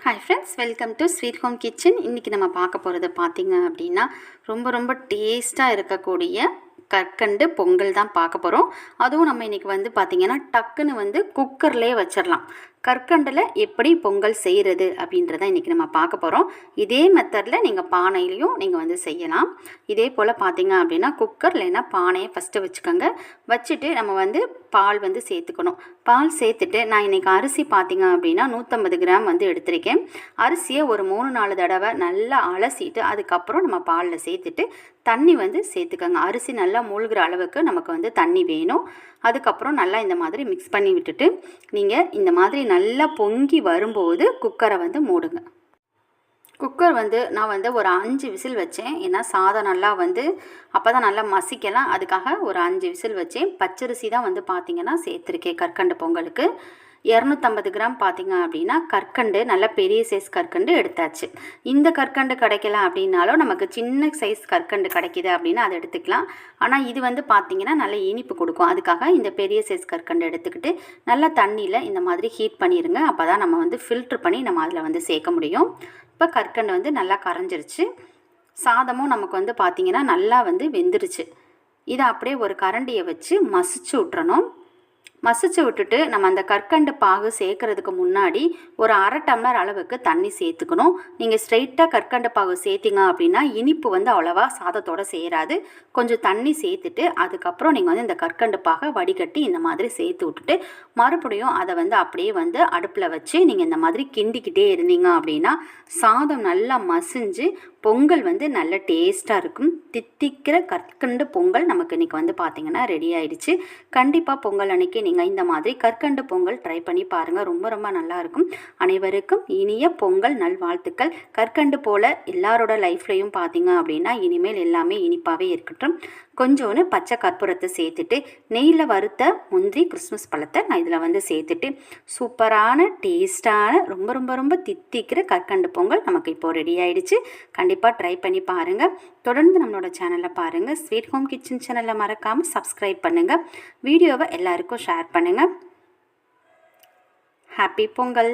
Hi friends welcome to sweet home kitchen இன்றைக்கி நம்ம பார்க்க போகிறது பார்த்திங்க அப்படின்னா ரொம்ப ரொம்ப டேஸ்ட்டாக இருக்கக்கூடிய கற்கண்டு பொங்கல் தான் பார்க்க போகிறோம் அதுவும் நம்ம இன்றைக்கி வந்து பார்த்திங்கன்னா டக்குன்னு வந்து குக்கர்லேயே வச்சிடலாம் கற்கண்டில் எப்படி பொங்கல் செய்கிறது அப்படின்றத இன்றைக்கி நம்ம பார்க்க போகிறோம் இதே மெத்தடில் நீங்கள் பானையிலையும் நீங்கள் வந்து செய்யலாம். இதே போல் பார்த்தீங்க அப்படின்னா குக்கர் இல்லைன்னா பானையை ஃபஸ்ட்டு வச்சுக்கோங்க. வச்சுட்டு நம்ம வந்து பால் வந்து சேர்த்துக்கணும். பால் சேர்த்துட்டு நான் இன்றைக்கி அரிசி பார்த்தீங்க அப்படின்னா நூற்றம்பது கிராம் வந்து எடுத்திருக்கேன். அரிசியை ஒரு மூணு நாலு தடவை நல்லா அலசிட்டு அதுக்கப்புறம் நம்ம பாலில் சேர்த்துட்டு தண்ணி வந்து சேர்த்துக்கோங்க. அரிசி நல்லா மூழ்கிற அளவுக்கு நமக்கு வந்து தண்ணி வேணும். அதுக்கப்புறம் நல்லா இந்த மாதிரி மிக்ஸ் பண்ணி விட்டுட்டு நீங்கள் இந்த மாதிரி நல்லா பொங்கி வரும்போது குக்கரை வந்து மூடுங்க. குக்கர் வந்து நான் வந்து ஒரு அஞ்சு விசில் வச்சேன். ஏன்னா சாதம் நல்லா வந்து அப்போ தான் நல்லா மசிக்கலாம். அதுக்காக ஒரு அஞ்சு விசில் வச்சேன். பச்சரிசி தான் வந்து பார்த்திங்கன்னா சேர்த்துருக்கேன் கற்கண்டு பொங்கலுக்கு. இரநூத்தம்பது கிராம் பார்த்தீங்க அப்படின்னா கற்கண்டு நல்ல பெரிய சைஸ் கற்கண்டு எடுத்தாச்சு. இந்த கற்கண்டு கிடைக்கல அப்படின்னாலும் நமக்கு சின்ன சைஸ் கற்கண்டு கிடைக்கிது அப்படின்னா அதை எடுத்துக்கலாம். ஆனால் இது வந்து பார்த்திங்கன்னா நல்ல இனிப்பு கொடுக்கும். அதுக்காக இந்த பெரிய சைஸ் கற்கண்டு எடுத்துக்கிட்டு நல்லா தண்ணியில் இந்த மாதிரி ஹீட் பண்ணிடுங்க அப்போ தான் நம்ம வந்து ஃபில்ட்ரு பண்ணி நம்ம அதில் வந்து சேர்க்க முடியும். இப்போ கற்கண்டு வந்து நல்லா கரைஞ்சிருச்சு. சாதமும் நமக்கு வந்து பார்த்திங்கன்னா நல்லா வந்து வெந்துருச்சு. இதை அப்படியே ஒரு கரண்டியை வச்சு மசிச்சு விட்டுறணும் மசிச்சு விட்டுட்டு நம்ம அந்த கற்கண்டு பாகு சேர்க்கறதுக்கு முன்னாடி ஒரு அரை டம்ளர் அளவுக்கு தண்ணி சேர்த்துக்கணும். நீங்கள் ஸ்ட்ரைட்டாக கற்கண்டு பாகு சேர்த்திங்க அப்படின்னா இனிப்பு வந்து அவ்வளோவா சாதத்தோடு சேராது. கொஞ்சம் தண்ணி சேர்த்துட்டு அதுக்கப்புறம் நீங்கள் வந்து இந்த கற்கண்டு பாகை வடிகட்டி இந்த மாதிரி சேர்த்து விட்டுட்டு மறுபடியும் அதை வந்து அப்படியே வந்து அடுப்பில் வச்சு நீங்கள் இந்த மாதிரி கிண்டிக்கிட்டே இருந்தீங்க அப்படின்னா சாதம் நல்லா மசிஞ்சு பொங்கல் வந்து நல்ல டேஸ்ட்டாக இருக்கும். தித்திக்கிற கற்கண்டு பொங்கல் நமக்கு இன்றைக்கி வந்து பார்த்திங்கன்னா ரெடி ஆயிடுச்சு. கண்டிப்பாக பொங்கல் அன்றைக்கி நீங்கள் இந்த மாதிரி கற்கண்டு பொங்கல் ட்ரை பண்ணி பாருங்கள் ரொம்ப ரொம்ப நல்லாயிருக்கும் அனைவருக்கும் இனிய பொங்கல் நல்வாழ்த்துக்கள். கற்கண்டு போல் எல்லாரோட லைஃப்லையும் பார்த்தீங்க அப்படின்னா இனிமேல் எல்லாமே இனிப்பாகவே இருக்கட்டும். கொஞ்சோன்னு பச்சை கற்பூரத்தை சேர்த்துட்டு நெய்யில் வறுத்த முந்திரி கிறிஸ்மஸ் பழத்தை நான் இதில் வந்து சேர்த்துட்டு சூப்பரான டேஸ்ட்டான ரொம்ப ரொம்ப ரொம்ப தித்திக்கிற கற்கண்டு பொங்கல் நமக்கு இப்போது ரெடி ஆயிடுச்சு. கண்டிப்பாக ட்ரை பண்ணி பாருங்கள் தொடர்ந்து நம்மளோட சேனலை பாருங்கள் ஸ்வீட் ஹோம் கிச்சன் சேனலை மறக்காமல் சப்ஸ்கிரைப் பண்ணுங்கள் வீடியோவை எல்லாருக்கும் ஷேர் பண்ணுங்கள் ஹாப்பி பொங்கல்